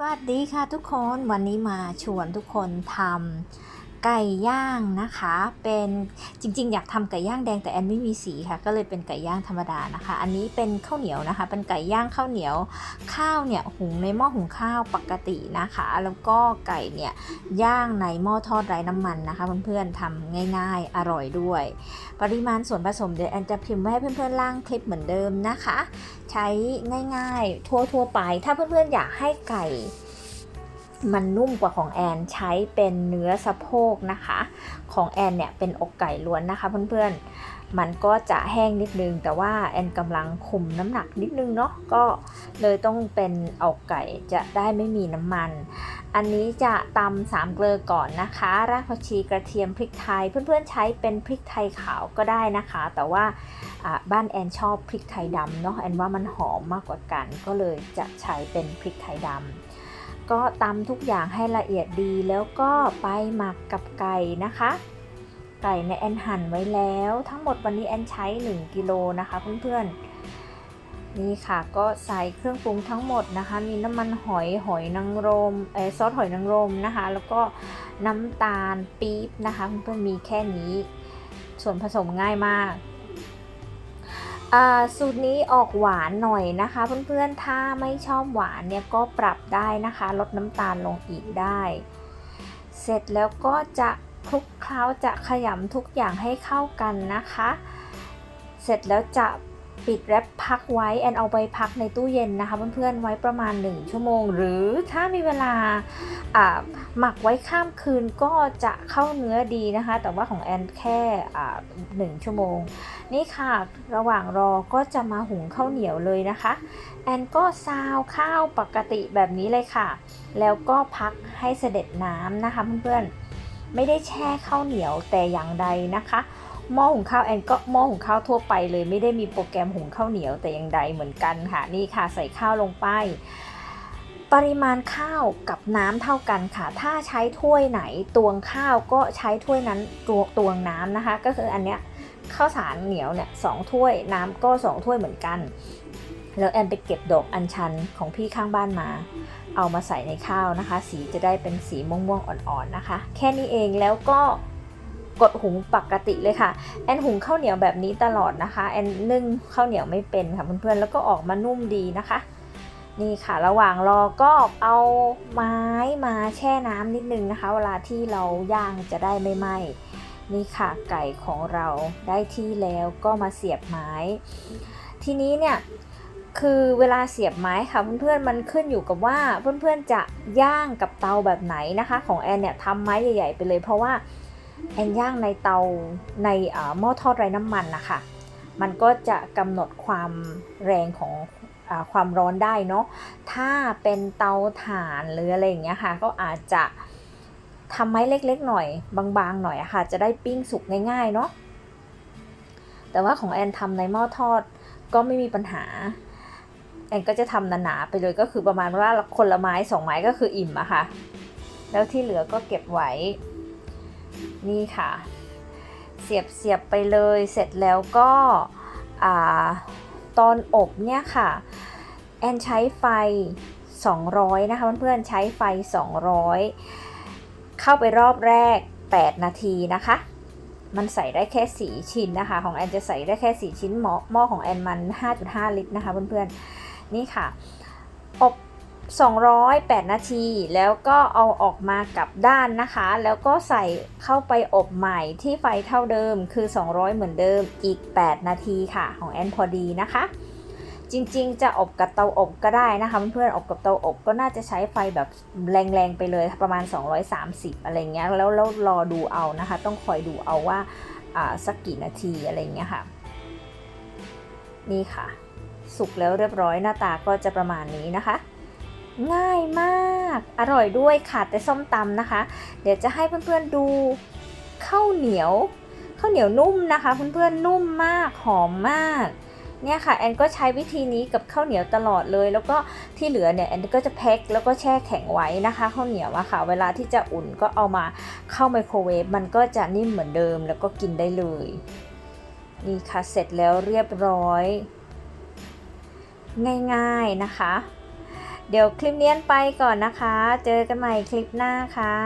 สวัสดีค่ะทุกคนวันนี้มาชวนทุกคนทำ ไก่ย่างนะคะ เป็นจริง ๆ อยากทำไก่ย่างแดงแต่แอนไม่มีสีค่ะ ก็เลยเป็นไก่ย่างธรรมดานะคะ อันนี้เป็นข้าวเหนียวนะคะ เป็นไก่ย่างข้าวเหนียว ข้าวเนี่ยหุงในหม้อหุงข้าวปกตินะคะ แล้วก็ไก่เนี่ยย่างในหม้อทอดไร้น้ำมันนะคะ เพื่อนๆทำง่าย ๆ อร่อยด้วย ปริมาณส่วนผสมเดี๋ยวแอนจะพิมพ์ไว้ให้เพื่อนๆล่างคลิปเหมือนเดิมนะคะ ใช้ง่ายๆ ทั่วๆไป ถ้าเพื่อนๆอยากให้ไก่ มันนุ่มกว่าของแอนใช้เป็นเนื้อสะโพกนะคะ ของแอนเนี่ยเป็นอกไก่ล้วนนะคะเพื่อนๆ มันก็จะแห้งนิดนึง แต่ว่าแอนกำลังคุมน้ำหนักนิดนึงเนาะก็เลยต้องเป็นอกไก่จะได้ไม่มีน้ำมัน อันนี้จะตำสามเกลือก่อนนะคะรากผักชีกระเทียมพริกไทย เพื่อนๆใช้เป็นพริกไทยขาวก็ได้นะคะ แต่ว่าอ่าบ้านแอนชอบพริกไทยดำเนาะแอนว่ามันหอมมากกว่ากัน ก็เลยจะใช้เป็นพริกไทยดำ ก็ตำทุกอย่างให้ละเอียดดีแล้วก็ไปหมักกับไก่นะคะ ไก่ในยแอนหั่นไว้แล้ว ทั้งหมดวันนี้แอนใช้ 1กิโลนะคะเพื่อนๆ นี่ค่ะก็ใส่เครื่องปรุงทั้งหมดนะคะ มีน้ำมันหอยหอยนางรมเอซอสหอยนางรมนะคะ แล้วก็น้ำตาลปี๊บนะคะเพื่อนๆมีแค่นี้ ส่วนผสมง่ายมาก สูตรนี้ออกหวานหน่อยนะคะ เพื่อนๆ ถ้าไม่ชอบหวานเนี่ยก็ปรับได้นะคะ ลดน้ำตาลลงอีกได้ เสร็จแล้วก็จะคลุกเคล้าจะขยำทุกอย่างให้เข้ากันนะคะ เสร็จแล้วจะ ปิดแรปพักไว้แอนเอาไปพักในตู้เย็นนะคะเพื่อนๆไว้ประมาณ 1 ชั่วโมง หรือถ้ามีเวลาหมักไว้ข้ามคืนก็จะเข้าเนื้อดีนะคะ แต่ว่าของแอนแค่หนึ่งชั่วโมง นี่ค่ะระหว่างรอก็จะมาหุงข้าวเหนียวเลยนะคะ แอนก็ซาวข้าวปกติแบบนี้เลยค่ะ แล้วก็พักให้เสด็จน้ำนะคะเพื่อนๆไม่ได้แช่ข้าวเหนียวแต่อย่างใดนะคะ หม้อหุงข้าวแอนก็หม้อหุงข้าวทั่วไปเลยไม่ได้มีโปรแกรมหุงข้าวเหนียวแต่อย่างใดเหมือนกันค่ะนี่ค่ะใส่ข้าวลงไป ปริมาณข้าวกับน้ำเท่ากันค่ะ ถ้าใช้ถ้วยไหนตวงข้าวก็ใช้ถ้วยนั้นตวงตวงน้ำนะคะ ก็คืออันเนี้ยข้าวสารเหนียวเนี่ยสองถ้วยน้ำก็สองถ้วยเหมือนกัน แล้วแอนไปเก็บดอกอัญชันของพี่ข้างบ้านมา เอามาใส่ในข้าวนะคะ สีจะได้เป็นสีม่วงๆอ่อนๆนะคะ แค่นี้เองแล้วก็ กดหุงปกติเลยค่ะ แอนหุงข้าวเหนียวแบบนี้ตลอดนะคะ แอนนึ่งข้าวเหนียวไม่เป็นค่ะเพื่อนๆ แล้วก็ออกมานุ่มดีนะคะ นี่ค่ะ ระหว่างรอก็เอาไม้มาแช่น้ำนิดนึงนะคะ เวลาที่เราย่างจะได้ไม่ไหม้นี่ค่ะไก่ของเราได้ที่แล้วก็มาเสียบไม้ ทีนี้เนี่ยคือเวลาเสียบไม้ค่ะเพื่อนๆมันขึ้นอยู่กับว่าเพื่อนๆจะย่างกับเตาแบบไหนนะคะ ของแอนเนี่ยทำไม้ใหญ่ ๆ ไปเลยเพราะว่า แอนย่างในเตาในหม้อทอดไร้น้ำมันนะคะมันก็จะกำหนดความแรงของอความร้อนได้เนาะถ้าเป็นเตาถ่านหรืออะไรอย่างเงี้ยค่ะ ก็อาจจะทำไม้เล็กๆหน่อย บางๆหน่อยอะค่ะ จะได้ปิ้งสุกง่ายๆเนาะแต่ว่าของแอนทำในหม้อทอดก็ไม่มีปัญหา แอนก็จะทำหนาๆไปเลยก็คือประมาณว่าคนละไม้สองไม้ก็คืออิ่มอะค่ะ แล้วที่เหลือก็เก็บไว้ นี่ค่ะ เสียบเสียบไปเลยเสร็จแล้วก็ตอนอบเนี่ยค่ะ แอนใช้ไฟ 200 นะคะเพื่อนๆใช้ไฟ 200 เข้าไปรอบแรก 8 นาทีนะคะ มันใส่ได้แค่ 4 ชิ้นนะคะ ของแอนจะใส่ได้แค่ 4 ชิ้นหม้อหม้อของแอนมัน 5.5 ลิตรนะคะเพื่อนๆนี่ค่ะ อบ 208 นาที แล้วก็เอาออกมากลับด้านนะคะ แล้วก็ใส่เข้าไปอบใหม่ที่ไฟเท่าเดิมคือ 200 เหมือนเดิมอีก 8 นาทีค่ะของแอนพอดีนะคะ จริงๆ จะอบกับเตาอบก็ได้นะคะเพื่อนๆอบกับเตาอบก็น่าจะใช้ไฟแบบแรงๆไปเลยประมาณ 230 อะไรเงี้ยแล้วแล้วรอดูเอานะคะ ต้องคอยดูเอาว่าอ่าสักกี่นาทีอะไรเงี้ยค่ะ นี่ค่ะ สุกแล้วเรียบร้อยหน้าตาก็จะประมาณนี้นะคะ ง่ายมาก อร่อยด้วยขาดแต่ส้มตำนะคะ เดี๋ยวจะให้เพื่อนๆดูข้าวเหนียวข้าวเหนียวนุ่มนะคะเพื่อนๆนุ่มมากหอมมาก เนี่ยค่ะแอนก็ใช้วิธีนี้กับข้าวเหนียวตลอดเลย แล้วก็ที่เหลือเนี่ยแอนก็จะแพ็คแล้วก็แช่แข็งไว้นะคะข้าวเหนียวอะค่ะ เวลาที่จะอุ่นก็เอามาเข้าไมโครเวฟมันก็จะนิ่มเหมือนเดิมแล้วก็กินได้เลยนี่ค่ะเสร็จแล้วเรียบร้อย ง่ายๆนะคะ เดี๋ยวคลิปนี้ไปก่อนนะคะ เจอกันใหม่คลิปหน้าค่ะ